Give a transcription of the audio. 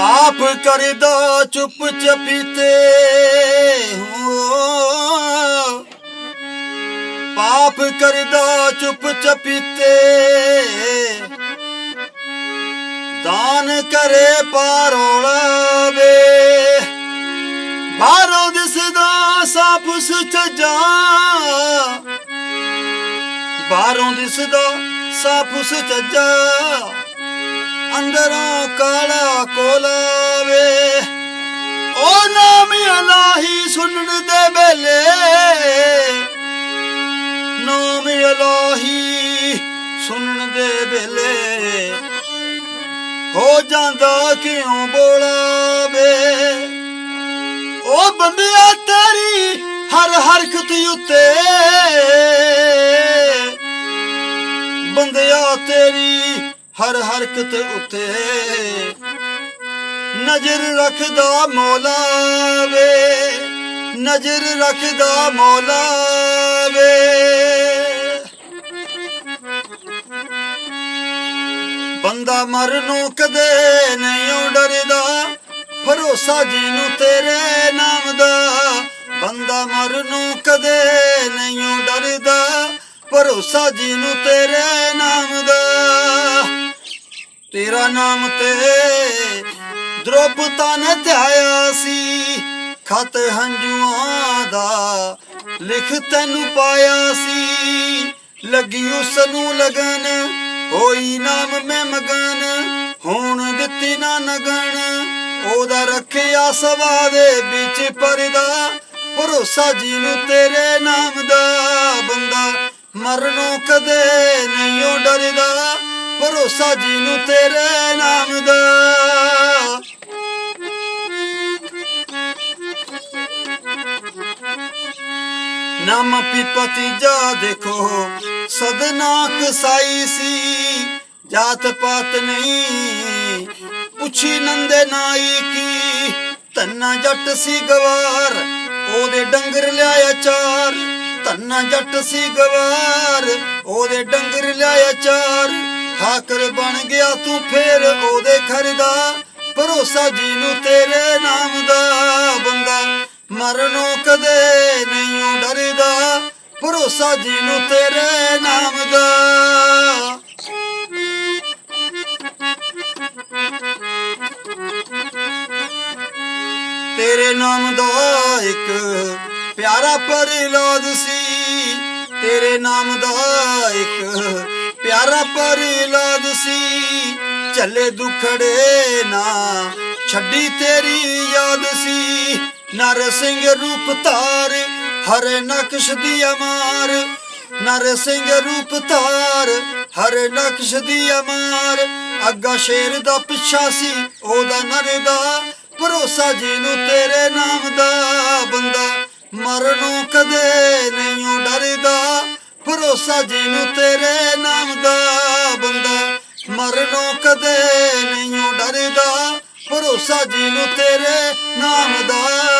ਪਾਪ ਕਰਦਾ ਚੁੱਪ ਚਪੀਤੇ ਹੋ। ਪਾਪ ਕਰਦਾ ਚੁੱਪ ਚਪੀਤੇ ਦਾਨ ਕਰੇ ਪਾਰੋਲਾ ਵੇ ਬਾਹਰੋਂ ਦਿਸਦਾ, ਸਾਫ਼ ਸੁਚਜਾ ਬਾਹਰੋਂ ਦਿਸਦਾ, ਸਾਫ਼ ਸੁਚਜਾ ਅੰਦਰੋਂ ਕਾਲਾ ਕੋਲਾਵੇ ਉਹ ਨਾਮ ਇਲਾਹੀ ਸੁਣਨ ਦੇ ਵੇਲੇ ਨਾਮ ਇਲਾਹੀ ਸੁਣਨ ਦੇ ਵੇਲੇ ਹੋ ਜਾਂਦਾ ਕਿਉਂ ਬੋਲਾਵੇ? ਉਹ ਬੰਦਿਆ ਤੇਰੀ ਹਰ ਹਰਕਤ ਉੱਤੇ ਬੰਦਿਆ ਤੇਰੀ ਹਰ ਹਰਕਤ ਉੱਤੇ ਨਜ਼ਰ ਰੱਖਦਾ ਮੌਲਾ ਵੇ, ਨਜ਼ਰ ਰੱਖਦਾ ਮੌਲਾ ਵੇ। ਬੰਦਾ ਮਰਨੋਂ ਕਦੇ ਨਹੀਂ ਡਰਦਾ, ਭਰੋਸਾ ਜਿਹਨੂੰ ਤੇਰੇ ਨਾਮ ਦਾ। ਬੰਦਾ ਮਰਨੋਂ ਕਦੇ ਨਹੀਂ ਡਰਦਾ, ਭਰੋਸਾ ਜਿਹਨੂੰ ਤੇਰੇ ਨਾਮ ਦਾ। ਤੇਰਾ ਨਾਮ ਤੇ ਦ੍ਰੋਪਤਾ ਨੇ ਧਿਆਇਆ ਸੀ। ਖਤ ਹੰਝੂਆਂ ਦਾ ਲਿਖ ਤੈਨੂੰ ਪਾਇਆ ਸੀ। ਲੱਗੀ ਉਸ ਨੂੰ ਲਗਨ ਹੋਈ ਨਾਮ ਮੈਂ ਮਗਨ, ਹੁਣ ਦਿੱਤੀ ਨਾ ਨਗਨ। ਉਹਦਾ ਰੱਖਿਆ ਸਵਾ ਦੇ ਵਿੱਚ ਪਰਦਾ, ਭਰੋਸਾ ਜੀ ਨੂੰ ਤੇਰੇ ਨਾਮ ਦਾ। ਬੰਦਾ ਮਰਨੋਂ ਕਦੇ ਭਰੋਸਾ ਜਿਹਨੂੰ ਤੇਰੇ ਨਾਮ ਦਾ। ਨਾਮ ਪਿਪਤੀ ਜਾ ਦੇਖੋ ਸਦਨਾ ਕਸਾਈ ਸੀ, ਜਾਤ ਪਾਤ ਨਹੀਂ। ਪੁੱਛੀ ਨੰਦੇ ਨਾਈ ਕੀ ਤੰਨਾ ਜੱਟ ਸੀ ਗਵਾਰ, ਉਹਦੇ ਡੰਗਰ ਲਿਆਇਆ ਚਾਰ। ਤੰਨਾ ਜੱਟ ਸੀ ਗਵਾਰ, ਉਹਦੇ ਡੰਗਰ ਲਿਆਇਆ ਚਾਰ। ਠਾਕਰ ਬਣ ਗਿਆ ਤੂੰ ਫੇਰ ਉਹਦੇ ਖਰਦਾ ਭਰੋਸਾ ਜੀ ਨੂੰ ਤੇਰੇ ਨਾਮ ਦਾ ਬੰਦਾ। ਮਰਨੋਂ ਕਦੇ ਨਹੀਂ ਡਰਦਾ। ਭਰੋਸਾ ਜਿਹਨੂੰ ਤੇਰੇ ਨਾਮ ਦਾ। ਤੇਰੇ ਨਾਮ ਦਾ ਇੱਕ ਪਿਆਰਾ ਪਰਲਾਦ ਸੀ। ਤੇਰੇ ਨਾਮ ਦਾ ਇੱਕ ਪਿਆਰਾ ਪਰਲਾਦ ਸੀ। ਚੱਲੇ ਦੁਖੜੇ ਨਾ, ਛੱਡੀ ਤੇਰੀ ਯਾਦ ਸੀ। ਨਰ ਸਿੰਘ ਰੂਪ ਧਾਰ, ਹਰ ਨਕਸ਼ ਦੀ ਅਮਾਰ। ਨਰ ਸਿੰਘ ਰੂਪ ਧਾਰ, ਹਰੇ ਨਕਸ਼ ਦੀ ਅਮਾਰ। ਅੱਗਾ ਸ਼ੇਰ ਦਾ ਪਿੱਛਾ ਸੀ, ਉਹਦਾ ਨਰ ਦਾ। ਭਰੋਸਾ ਜਿਹਨੂੰ ਤੇਰੇ ਨਾਮ ਦਾ ਬੰਦਾ, ਮਰਨੋਂ ਕਦੇ ਨਹੀਂ ਡਰਦਾ। ਭਰੋਸਾ ਜਿਹਨੂੰ ਤੇਰੇ ਨਾਮ ਦਾ ਬੰਦਾ, ਮਰਨੋਂ ਕਦੇ ਨਹੀਂ ਡਰਦਾ। ਭਰੋਸਾ ਜਿਹਨੂੰ ਤੇਰੇ ਨਾਮ ਦਾ